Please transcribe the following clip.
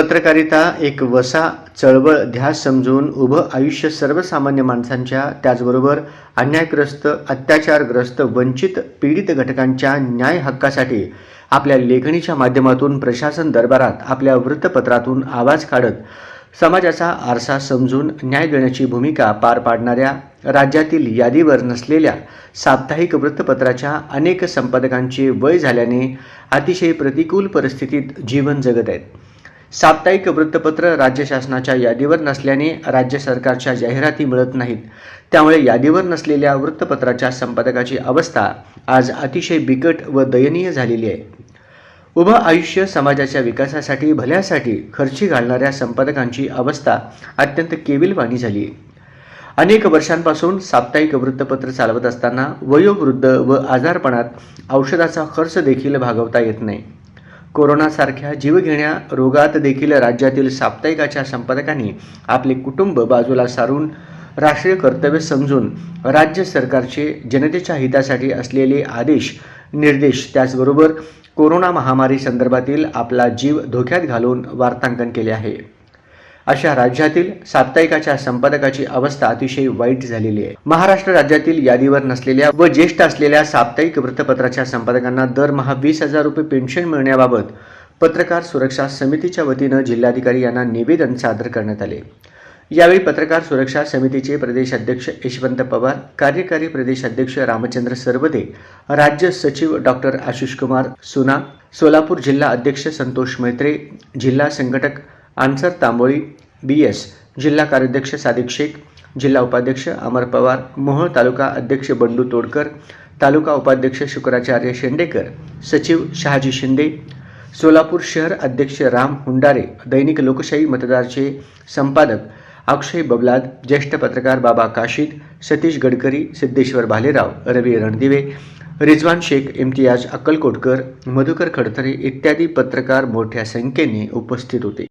पत्रकारिता एक वसा चळवळ ध्यास समजून उभं आयुष्य सर्वसामान्य माणसांच्या त्याचबरोबर अन्यायग्रस्त अत्याचारग्रस्त वंचित पीडित घटकांच्या न्याय हक्कासाठी आपल्या लेखणीच्या माध्यमातून प्रशासन दरबारात आपल्या वृत्तपत्रातून आवाज काढत समाजाचा आरसा समजून न्याय देण्याची भूमिका पार पाडणाऱ्या राज्यातील यादीवर नसलेल्या साप्ताहिक वृत्तपत्राच्या अनेक संपादकांचे वय झाल्याने अतिशय प्रतिकूल परिस्थितीत जीवन जगत आहेत. साप्ताहिक वृत्तपत्र राज्य शासनाच्या यादीवर नसल्याने राज्य सरकारच्या जाहिराती मिळत नाहीत. त्यामुळे यादीवर नसलेल्या वृत्तपत्राच्या संपादकाची अवस्था आज अतिशय बिकट व दयनीय झालेली आहे. उभं आयुष्य समाजाच्या विकासासाठी भल्यासाठी खर्ची घालणाऱ्या संपादकांची अवस्था अत्यंत केविलवाणी झाली. आहे अनेक वर्षांपासून साप्ताहिक वृत्तपत्र चालवत असताना वयोवृद्ध व आजारपणात औषधाचा खर्च देखील भागवता येत नाही. कोरोनासारख्या जीवघेण्या रोगात देखील राज्यातील साप्ताहिकाच्या संपादकांनी आपले कुटुंब बाजूला सारून राष्ट्रीय कर्तव्य समजून राज्य सरकारचे जनतेच्या हितासाठी असलेले आदेश निर्देश त्याचबरोबर कोरोना महामारी संदर्भातील आपला जीव धोक्यात घालून वार्तांकन केले आहे. अशा राज्यातील साप्ताहिकाच्या संपादकाची अवस्था अतिशय वाईट झालेली आहे. महाराष्ट्र राज्यातील यादीवर नसलेल्या व ज्येष्ठ असलेल्या साप्ताहिक वृत्तपत्राच्या संपादकांना दरमहा वीस हजार रुपये पेन्शन मिळण्याबाबत पत्रकार सुरक्षा समितीच्या वतीनं जिल्हाधिकारी यांना निवेदन सादर करण्यात आले. यावेळी पत्रकार सुरक्षा समितीचे प्रदेश अध्यक्ष यशवंत पवार कार्यकारी प्रदेश अध्यक्ष रामचंद्र सरवदे राज्य सचिव डॉक्टर आशिष कुमार सुना सोलापूर जिल्हा अध्यक्ष संतोष मैत्रे जिल्हा संघटक आन्सर तांबोळी बी एस जिल्हा कार्याध्यक्ष सादिक शेख जिल्हा उपाध्यक्ष अमर पवार मोहोळ तालुका अध्यक्ष बंडू तोडकर तालुका उपाध्यक्ष शुक्राचार्य शेंडेकर सचिव शहाजी शिंदे सोलापूर शहर अध्यक्ष राम हुंडारे दैनिक लोकशाही मतदारचे संपादक अक्षय बबलाद ज्येष्ठ पत्रकार बाबा काशीद सतीश गडकरी सिद्धेश्वर भालेराव रवी रणदिवे रिजवान शेख इम्तियाज अक्कलकोटकर मधुकर खडतरे इत्यादी पत्रकार मोठ्या संख्येने उपस्थित होते.